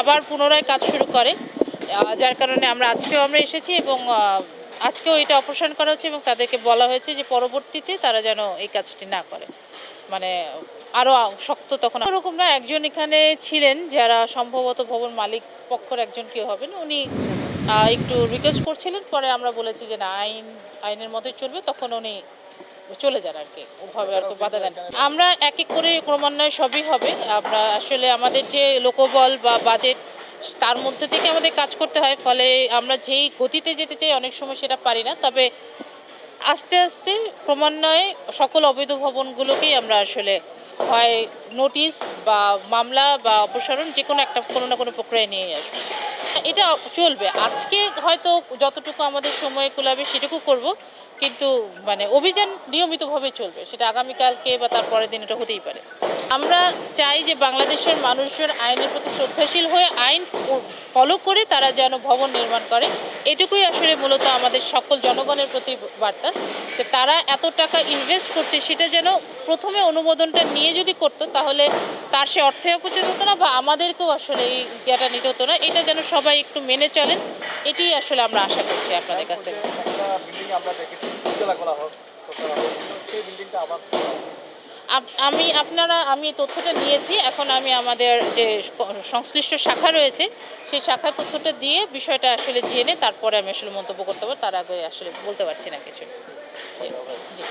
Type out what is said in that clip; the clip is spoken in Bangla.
আবার পুনরায় কাজ শুরু করে যার কারণে আমরা আজকেও আমরা এসেছি এবং আজকেও এটা অপারেশন করা হচ্ছে এবং তাদেরকে বলা হয়েছে যে পরবর্তীতে তারা যেন এই কাজটি না করে। মানে আরও শক্ত তখন ওরকম না, একজন এখানে ছিলেন যারা সম্ভবত ভবন মালিক পক্ষর একজন কেউ হবেন, উনি একটু রিকোয়েস্ট করছিলেন, পরে আমরা বলেছি যে না, আইন, আইনের মতোই চলবে, তখন উনি চলে যান আর কি, ওভাবে আর কি বাধা দেন। আমরা এক এক করে ক্রমান্বয়ে সবই হবে। আমরা আসলে আমাদের যে লোকবল বা বাজেট তার মধ্যে থেকে আমাদের কাজ করতে হয়। ফলে আমরা যেই গতিতে যেতে চাই, অনেক সময় সেটা পারি না। তবে আস্তে আস্তে ক্রমান্বয়ে সকল অবৈধ ভবনগুলোকেই আমরা আসলে হয় নোটিশ বা মামলা বা অপসারণ যে কোনো একটা, কোনো না কোনো প্রক্রিয়া নিয়ে আসব। এটা চলবে। আজকে হয়তো যতটুকু আমাদের সময় কুলাবে সেটুকু করব। কিন্তু মানে অভিযান নিয়মিতভাবে চলবে। সেটা আগামীকালকে বা তার পরের দিন এটা হতেই পারে। আমরা চাই যে বাংলাদেশের মানুষজন আইনের প্রতি শ্রদ্ধাশীল হয়ে আইন ফলো করে তারা যেন ভবন নির্মাণ করে। এটুকুই আসলে মূলত আমাদের সকল জনগণের প্রতি বার্তা, যে তারা এত টাকা ইনভেস্ট করছে, সেটা যেন প্রথমে অনুমোদনটা নিয়ে যদি করতো, তাহলে তার সে অর্থে অপচয় হতো না বা আমাদেরকেও আসলে এই ইয়েটা নিতে হতো না। এটা যেন সবাই একটু মেনে চলেন এটি আসলে আমরা আশা করছি আপনাদের কাছ থেকে। করা হোক সেই বিল্ডিংটা আবার করা হোক। আপ- আমি আপনারা আমি তথ্যটা নিয়েছি। এখন আমি আমাদের যে সংশ্লিষ্ট শাখা রয়েছে সেই শাখার তথ্যটা দিয়ে বিষয়টা আসলে জেনে তারপরে আমি আসলে মন্তব্য করতে পারব। তার আগে আসলে বলতে পারছি না কিছু। জি